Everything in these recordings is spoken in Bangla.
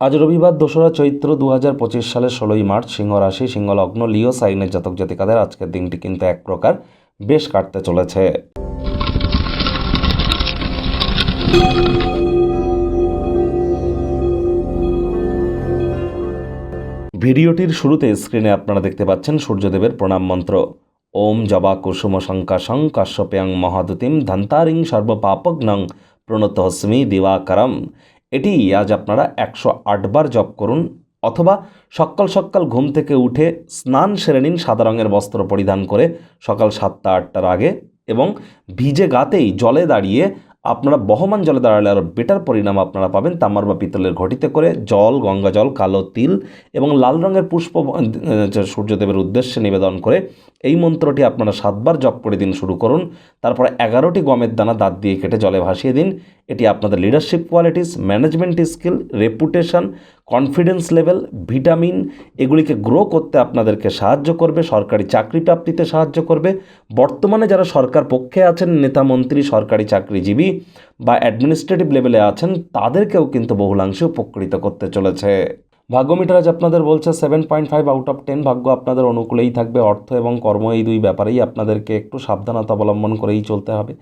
আজ রবিবার দোসরা চৈত্র দু হাজার পঁচিশ সালের ষোলোই মার্চ সিংহ রাশি সিংহ লগ্ন লিও, সাইনের জাতক জাতিকাদের আজকের দিনটি কিন্তু এক প্রকার বেশ কাটতে চলেছে। ভিডিওটির শুরুতে স্ক্রিনে আপনারা দেখতে পাচ্ছেন সূর্যদেবের প্রণাম মন্ত্র। ওম জবা কুসুম শঙ্কাশং কাশ্যপ্যাং মহাদুতিম ধন্তারিং সর্বপাপগ্নং প্রণতহস্মি দিবাকরম। এটি আজ আপনারা একশো আটবার জপ করুন অথবা সকাল সকাল ঘুম থেকে উঠে স্নান সেরে নিন সাদা রঙের বস্ত্র পরিধান করে সকাল সাতটা আটটার আগে এবং ভিজে গাতেই জলে দাঁড়িয়ে আপনারা বহমান জলে দাঁড়ালে আরও বেটার পরিণাম আপনারা পাবেন। তামার বা পিতলের ঘটিতে করে জল, গঙ্গা জল, কালো তিল এবং লাল রঙের পুষ্প সূর্যদেবের উদ্দেশ্যে নিবেদন করে এই মন্ত্রটি আপনারা সাতবার জপ করে দিন শুরু করুন। তারপরে এগারোটি গমের দানা দাঁত দিয়ে কেটে জলে ভাসিয়ে দিন। এটি আপনাদের leadership qualities management skill reputation confidence level vitamin এগুলিকে গ্রো করতে আপনাদেরকে সাহায্য করবে, সরকারি চাকরি প্রাপ্তিতে সাহায্য করবে। বর্তমানে যারা সরকার পক্ষে আছেন, নেতা মন্ত্রী, সরকারি চাকরিজীবী বা অ্যাডমিনিস্ট্রেটিভ লেভেলে আছেন, তাদেরকেও কিন্তু বহুলাংশে উপকৃত করতে চলেছে। ভাগ্যমিটার আজ আপনাদের বলছে seven point five out of ten ভাগ্য আপনাদের অনুকূলেই থাকবে। অর্থ এবং কর্ম এই দুই ব্যাপারেই আপনাদেরকে একটু সাবধানতা অবলম্বন করেই চলতে হবে।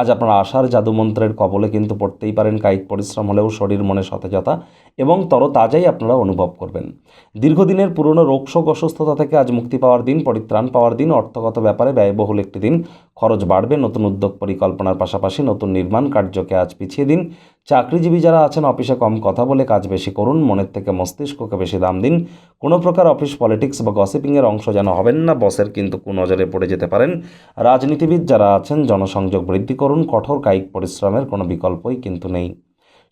আজ আপনারা আশার জাদুমন্ত্রের কবলে কিন্তু পড়তেই পারেন। কায়িক পরিশ্রম হলেও শরীর, মনে সতেজতা এবং তরতাজাই আপনারা অনুভব করবেন। দীর্ঘদিনের পুরনো রোগশোক অসুস্থতা থেকে আজ মুক্তি পাওয়ার দিন, পরিত্রাণ পাওয়ার দিন, অর্থগত ব্যাপারে ব্যয়বহুল একটি দিন। খরচ বাড়বে, নতুন উদ্যোগ পরিকল্পনার পাশাপাশি নতুন নির্মাণ কার্যকে আজ পিছিয়ে দিন। চাকরিজীবী যারা আছেন, অফিসে কম কথা বলে কাজ বেশি করুন, মনের থেকে মস্তিষ্ককে বেশি দাম দিন। কোনো প্রকার অফিস পলিটিক্স বা গসিপিংয়ের অংশ যেন হবেন না, বসের কিন্তু নজরে পড়ে যেতে পারেন। রাজনীতিবিদ যারা আছেন, জনসংযোগ বৃদ্ধি করুন, কঠোর কায়িক পরিশ্রমের কোনো বিকল্পই কিন্তু নেই।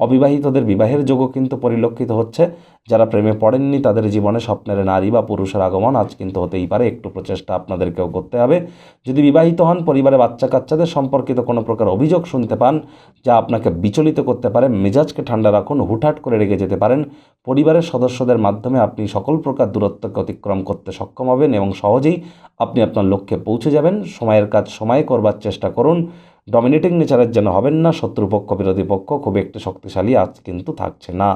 অবিবাহিতদের বিবাহের যোগও কিন্তু পরিলক্ষিত হচ্ছে। যারা প্রেমে পড়েননি, তাদের জীবনে স্বপ্নের নারী বা পুরুষের আগমন আজ কিন্তু হতেই পারে। একটু প্রচেষ্টা আপনাদেরকেও করতে হবে। যদি বিবাহিত হন, পরিবারে বাচ্চা কাচ্চাদের সম্পর্কিত কোনো প্রকার অভিযোগ শুনতে পান, যা আপনাকে বিচলিত করতে পারে, মেজাজকে ঠান্ডা রাখুন, হুটহাট করে রেগে যেতে পারেন, পরিবারের সদস্যদের মাধ্যমে আপনি সকল প্রকার দূরত্বকে অতিক্রম করতে সক্ষম হবেন এবং সহজেই আপনি আপনার লক্ষ্যে পৌঁছে যাবেন। সময়ের কাজ সময়ে করবার চেষ্টা করুন। ডমিনেটিং নেচারের যেন হবেন না, শত্রুপক্ষ, বিরোধী পক্ষ, খুব একটি শক্তিশালী আজ কিন্তু থাকছে না।